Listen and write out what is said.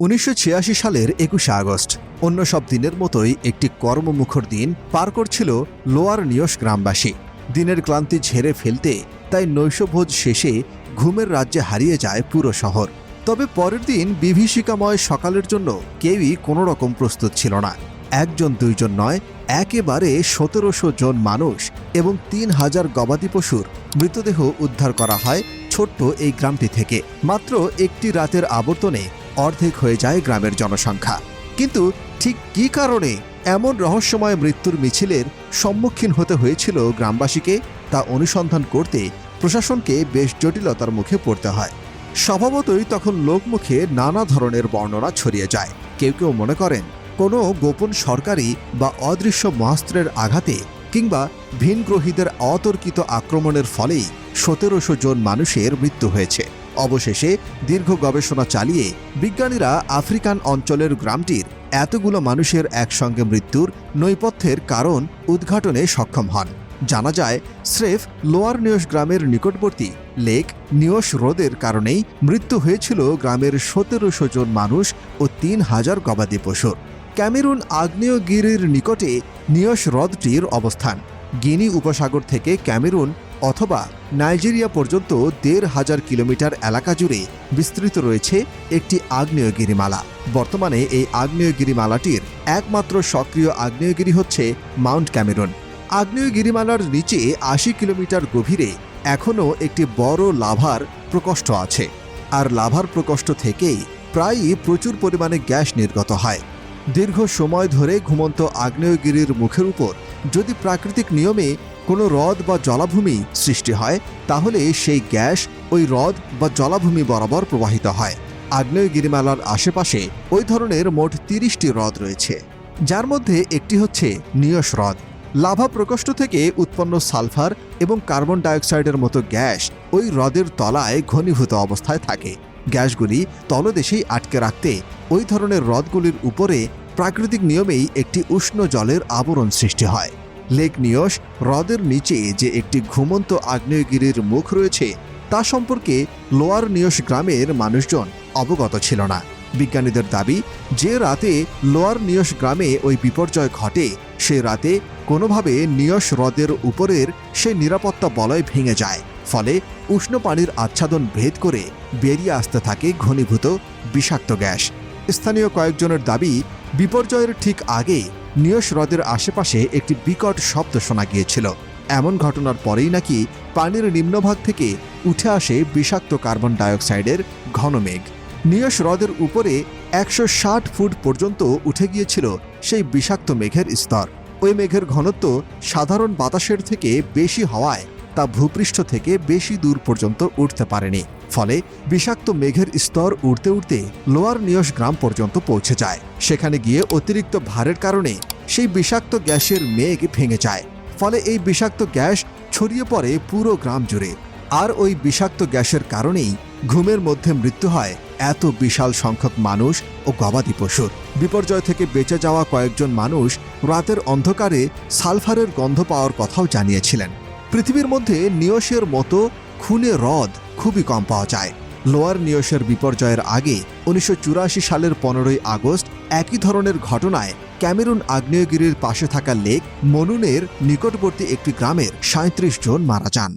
উনিশশো ছিয়াশি সালের একুশে আগস্ট, অন্য সব দিনের মতোই একটি কর্মমুখর দিন পার করছিল লোয়ার নিয়স গ্রামবাসী। দিনের ক্লান্তি ঝেড়ে ফেলতে তাই নৈশভোজ শেষে ঘুমের রাজ্যে হারিয়ে যায় পুরো শহর। তবে পরের দিন বিভীষিকাময় সকালের জন্য কেউই কোনো রকম প্রস্তুত ছিল না। একজন দুইজন নয়, একেবারে সতেরোশো জন মানুষ এবং তিন হাজার গবাদি পশুর মৃতদেহ উদ্ধার করা হয় ছোট্ট এই গ্রামটি থেকে। মাত্র একটি রাতের আবর্তনে অর্ধেক হয়ে যায় গ্রামের জনসংখ্যা। কিন্তু ঠিক কী কারণে এমন রহস্যময় মৃত্যুর মিছিলের সম্মুখীন হতে হয়েছিল গ্রামবাসীকে তা অনুসন্ধান করতে প্রশাসনকে বেশ জটিলতার মুখে পড়তে হয়। স্বভাবতই তখন লোকমুখে নানা ধরনের বর্ণনা ছড়িয়ে যায়। কেউ কেউ মনে করেন, কোনো গোপন সরকারি বা অদৃশ্য মহাস্ত্রের আঘাতে কিংবা ভিনগ্রহীদের অতর্কিত আক্রমণের ফলেই সতেরোশো জন মানুষের মৃত্যু হয়েছে। অবশেষে দীর্ঘ গবেষণা চালিয়ে বিজ্ঞানীরা আফ্রিকান অঞ্চলের গ্রামটির এতগুলো মানুষের একসঙ্গে মৃত্যুর নৈপথ্যের কারণ উদ্ঘাটনে সক্ষম হন। জানা যায়, স্রেফ লোয়ার নিয়স গ্রামের নিকটবর্তী লেক নিয়স হ্রদের কারণেই মৃত্যু হয়েছিল গ্রামের সতেরোশো জন মানুষ ও তিন হাজার গবাদি পশুর ক্যামেরুন আগ্নেয়গিরির নিকটে নিয়স হ্রদটির অবস্থান। গিনি উপসাগর থেকে ক্যামেরুন অথবা নাইজেরিয়া পর্যন্ত দেড় হাজার কিলোমিটার এলাকা জুড়ে বিস্তৃত রয়েছে একটি আগ্নেয়গিরিমালা। বর্তমানে এই আগ্নেয়গিরিমালাটির একমাত্র সক্রিয় আগ্নেয়গিরি হচ্ছে মাউন্ট ক্যামেরুন। আগ্নেয়গিরিমালার নিচে আশি কিলোমিটার গভীরে এখনও একটি বড় লাভার প্রকোষ্ঠ আছে। আর লাভার প্রকোষ্ঠ থেকেই প্রায়ই প্রচুর পরিমাণে গ্যাস নির্গত হয়। দীর্ঘ সময় ধরে ঘুমন্ত আগ্নেয়গিরির মুখের উপর যদি প্রাকৃতিক নিয়মে কোনো হ্রদ বা জলাভূমি সৃষ্টি হয়, তাহলে সেই গ্যাস ওই হ্রদ বা জলাভূমি বরাবর প্রবাহিত হয়। আগ্নেয়গিরিমালার আশেপাশে ওই ধরনের মোট তিরিশটি হ্রদ রয়েছে। যার মধ্যে একটি হচ্ছে নিয়স হ্রদ। লাভা প্রকোষ্ঠ থেকে উৎপন্ন সালফার এবং কার্বন ডাইঅক্সাইডের মতো গ্যাস ওই হ্রদের তলায় ঘনীভূত অবস্থায় থাকে। গ্যাসগুলি তলদেশেই আটকে রাখতে ওই ধরনের হ্রদগুলির উপরে প্রাকৃতিক নিয়মেই একটি উষ্ণ জলের আবরণ সৃষ্টি হয়। লেক নিয়স, হ্রদের নিচে যে একটি ঘুমন্ত আগ্নেয়গিরির মুখ রয়েছে, তা সম্পর্কে লোয়ার নিয়স গ্রামের মানুষজন অবগত ছিল না। বিজ্ঞানীদের দাবি, যে রাতে লোয়ার নিয়স গ্রামে ওই বিপর্যয় ঘটে, সে রাতে কোনোভাবে নিয়স হ্রদের উপরের সে নিরাপত্তা বলয় ভেঙে যায়। ফলে উষ্ণ পানির আচ্ছাদন ভেদ করে বেরিয়ে আসতে থাকে ঘনীভূত বিষাক্ত গ্যাস। স্থানীয় কয়েকজনের দাবি, বিপর্যয়ের ঠিক আগে নিয়স হ্রদের আশেপাশে একটি বিকট শব্দ শোনা গিয়েছিল। এমন ঘটনার পরেই নাকি পানির নিম্নভাগ থেকে উঠে আসে বিষাক্ত কার্বন ডাইঅক্সাইডের ঘন মেঘ। নিয়স হ্রদের উপরে একশো ষাট ফুট পর্যন্ত উঠে গিয়েছিল সেই বিষাক্ত মেঘের স্তর। ওই মেঘের ঘনত্ব সাধারণ বাতাসের থেকে বেশি হওয়ায় তা ভূপৃষ্ঠ থেকে বেশি দূর পর্যন্ত উঠতে পারেনি। ফলে বিষাক্ত মেঘের স্তর উঠতে উঠতে লোয়ার নিয়স গ্রাম পর্যন্ত পৌঁছে যায়। সেখানে গিয়ে অতিরিক্ত ভারের কারণে সেই বিষাক্ত গ্যাসের মেঘ ভেঙে যায়। ফলে এই বিষাক্ত গ্যাস ছড়িয়ে পড়ে পুরো গ্রাম জুড়ে। আর ওই বিষাক্ত গ্যাসের কারণেই ঘুমের মধ্যে মৃত্যু হয় এত বিশাল সংখ্যক মানুষ ও গবাদি পশুর। বিপর্যয় থেকে বেঁচে যাওয়া কয়েকজন মানুষ রাতের অন্ধকারে সালফারের গন্ধ পাওয়ার কথাও জানিয়েছিলেন। পৃথিবীর মধ্যে নিয়সের মতো খুনে হ্রদ খুবই কম পাওয়া যায়। লোয়ার নিয়সের বিপর্যয়ের আগে উনিশশো চুরাশি সালের পনেরোই আগস্ট একই ধরনের ঘটনায় ক্যামেরুন আগ্নেয়গিরির পাশে থাকা লেক মনুনের নিকটবর্তী একটি গ্রামের সাঁত্রিশ জন মারা যান।